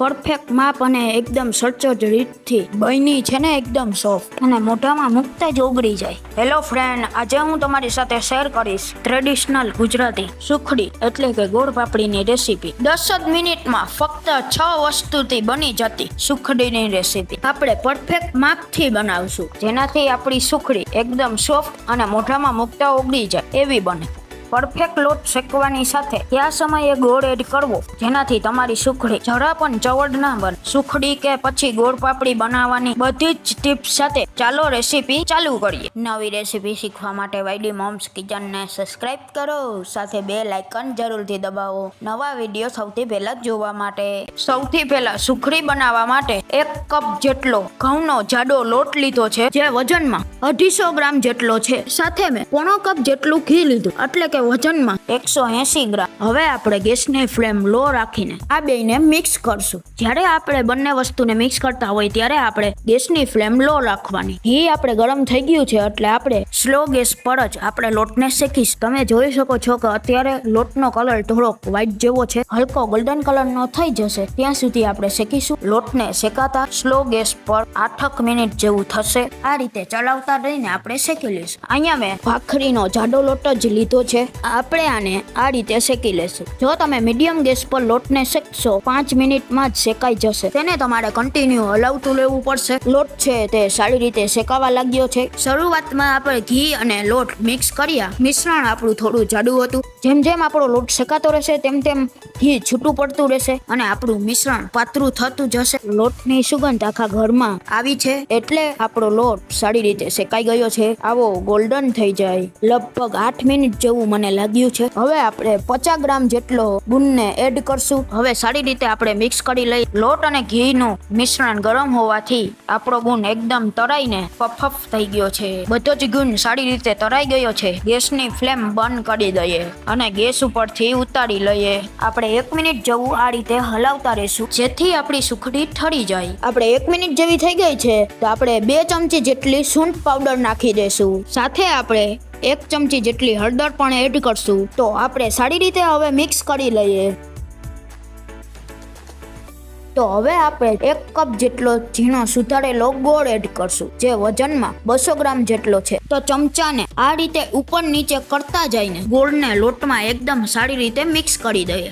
Perfect માપ અને એકદમ સચોટ રીતથી બની છે ને એકદમ સોફ્ટ અને મોઢામાં મૂકતા જ ઓગળી જાય. હેલો ફ્રેન્ડ આજે હું તમારી સાથે શેર કરીશ ટ્રેડિશનલ ગુજરાતી સુખડી એટલે કે ગોળ પાપડીની રેસીપી દસ જ મિનિટમાં ફક્ત છ વસ્તુથી બની જતી સુખડીની રેસીપી આપણે પરફેક્ટ માપથી બનાવશું. જેનાથી આપણી સુખડી એકદમ સોફ્ટ અને મોઢામાં મૂકતા ઓગળી જાય એવી બને. પરફેક્ટ લોટ શેકવાની સાથે ત્યાં સમયે ગોળ એડ કરવો? જેનાથી તમારી સુખડી જરા પણ ચવડ ના બને. સુખડી કે પછી ગોળ પાપડી બનાવવાની બધી જ ટિપ્સ સાથે ચાલો રેસીપી ચાલુ કરીએ. નવી રેસીપી શીખવા માટે વાયડી મોમ્સ કિચનને સબસ્ક્રાઇબ કરો, સાથે બે લાઇકન જરૂરથી દબાવો. નવા વીડિયો સૌથી પહેલા જોવા માટે. સૌથી પહેલા સુખડી બનાવવા માટે એક કપ જેટલો ઘઉંનો જાડો લોટ લીધો છે, જે વજનમાં અઢીસો ગ્રામ જેટલો છે. સાથે મેં પોણો કપ જેટલું ઘી લીધું. એટલે કે વજનમાં એકસો એસી ગ્રામ. હવે આપણે ગેસની ફ્લેમ લો રાખીને આ બેને મિક્સ કરશું. જ્યારે આપણે બંને વસ્તુને મિક્સ કરતા હોય ત્યારે આપણે ગેસની ફ્લેમ લો રાખવાની. ઘી આપણે ગરમ થઈ ગયું છે એટલે આપણે સ્લો ગેસ પર જ આપણે લોટને શેકીશ. તમે જોઈ શકો છો કે અત્યારે લોટનો કલર થોડોક વ્હાઈટ જેવો છે. હલકો ગોલ્ડન કલરનો થઈ જશે. ત્યાં સુધી આપણે શેકીશું. લોટને શેકાતા સ્લો ગેસ પર આઠક મિનિટ જેવું થશે. આ રીતે ચલાવતા રહીને આપણે શેકી લઈશું. અહીંયા મેં ભાખરીનો જાડો લોટ જ લીધો છે. આપણે આને આ રીતે શેકી લેશું. જો તમે મીડિયમ ગેસ પર લોટને શેકશો, પાંચ મિનિટમાં જ શેકાઈ જશે. તેને તમારે કન્ટિન્યુ હલાવતું લેવું પડશે. લોટ છે તે સારી રીતે શેકાવા લાગ્યો છે. શરૂઆતમાં આપણે ઘી અને લોટ મિક્સ કર્યા. મિશ્રણ આપણું થોડું જાડું હતું. જેમ જેમ આપણો લોટ શેકાતો રહેશે, તેમ તેમ ઘી છૂટું પડતું રહેશે અને આપણું મિશ્રણ પાતળું થતું જશે. લોટની સુગંધ આખા ઘરમાં આવી છે એટલે આપણો લોટ સારી રીતે શેકાઈ ગયો છે. આવો ગોલ્ડન થઈ જાય. લગભગ આઠ મિનિટ જેવું મને લાગ્યું છે. હવે આપણે પચાસ ગ્રામ જેટલો ગુણને એડ કરશું. હવે સારી રીતે આપણે મિક્સ કરી લઈ. લોટ અને ઘીનું મિશ્રણ ગરમ હોવાથી આપણો ગુણ એકદમ તરાઈને પફફ થઈ ગયો છે. બધો જ ગુણ સારી રીતે તરાઈ ગયો છે. ગેસની ફ્લેમ બંધ કરી દઈએ. અને ગેસ ઉપરથી ઉતારી લઈએ. આપણે એક મિનિટ જેવું આ રીતે હલાવતા રહેશું. જેથી આપણી સુખડી ઠરી જાય. આપણે એક મિનિટ જેવી થઈ ગઈ છે, તો આપણે બે ચમચી જેટલી સૂંઠ પાવડર નાખી દેશું સાથે આપણે એક ચમચી જેટલી હળદર પણ એડ કરશું. તો આપણે સારી રીતે હવે મિક્સ કરી લઈએ. તો હવે આપણે એક કપ જેટલો ઝીણો સુધારેલો ગોળ એડ કરશું, જે વજનમાં બસો ગ્રામ જેટલો છે. તો ચમચાને આ રીતે ઉપર નીચે કરતા જઈને ગોળને લોટમાં એકદમ સારી રીતે મિક્સ કરી દઈએ.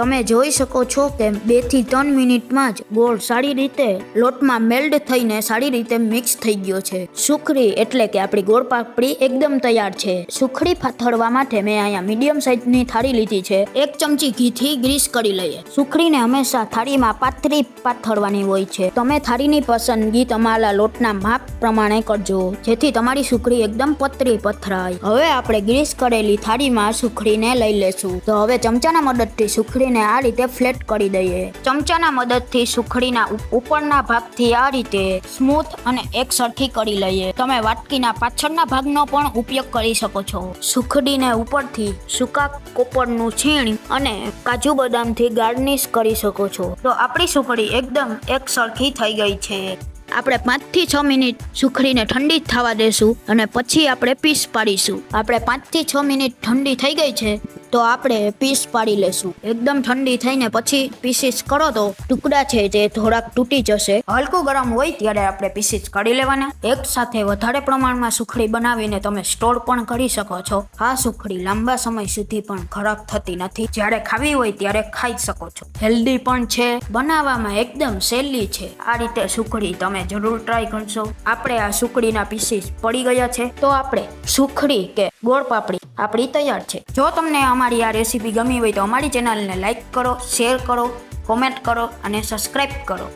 તમે જોઈ શકો છો કે બેથી ત્રણ મિનિટમાં જ ગોળ સારી રીતે લોટમાં મેલ્ડ થઈને સારી રીતે મિક્સ થઈ ગયો છે. સુખડી એટલે કે આપણી ગોળ પાપડી એકદમ તૈયાર છે. સુખડી પાથરવા માટે મેં અહીંયા મીડિયમ સાઇઝની થાળી લીધી છે. એક ચમચી ઘીથી ગ્રીસ કરી લઈએ. સુખડીને હંમેશા થાળીમાં પાથરી પાથરવાની હોય છે. તમે થાળીની પસંદગી તમારા લોટના માપ પ્રમાણે કરજો, જેથી તમારી સુખડી એકદમ પતરી પથરાય. હવે આપણે ગ્રીસ કરેલી થાળીમાં સુખડીને લઈ લેશું. તો હવે ચમચાના મદદથી સુખડીને આ રીતે ફ્લેટ કરી દઈએ. ચમચાના મદદથી સુખડીના ઉપરના ભાગથી આ રીતે સ્મૂથ અને એક સરખી કરી લઈએ. તમે વાટકીના પાછળના ભાગનો પણ ઉપયોગ કરી શકો છો. સુખડીને ઉપરથી સૂકા કોપરનું છીણ અને કાજુ બદામથી ગાર્નિશ કરી શકો છો. તો આપણી સુખડી એકદમ એક સરખી થઈ ગઈ છે. આપણે પાંચથી છ મિનિટ સુખડીને ઠંડી થવા દેશું અને પછી આપણે પીસ પાડીશું. આપણે પાંચથી છ મિનિટ ઠંડી થઈ ગઈ છે. તો આપણે પીસ પાડી લેશું. એકદમ ઠંડી થઈને પછી પીસીસ કરો તો ટુકડા છે જે થોડાક તૂટી જશે. હલકું ગરમ હોય ત્યારે આપણે પીસીસ કાઢી લેવાના. એક સાથે વધારે પ્રમાણમાં સુખડી બનાવીને તમે સ્ટોર પણ કરી શકો છો. આ સુખડી લાંબા સમય સુધી પણ ખરાબ થતી નથી. જ્યારે ખાવી હોય ત્યારે ખાઈ શકો છો. હેલ્ધી પણ છે. બનાવવામાં એકદમ સહેલી છે. આ રીતે સુખડી તમે જરૂર ટ્રાય કરશો. આપણે આ સુખડીના પીસીસ પડી ગયા છે. તો આપણે સુખડી કે ગોળ પાપડી આપણી તૈયાર છે. જો તમને અમારી આ રેસીપી ગમી હોય તો અમારી ચેનલને લાઈક કરો, શેર કરો, કોમેન્ટ કરો અને સબસ્ક્રાઈબ કરો.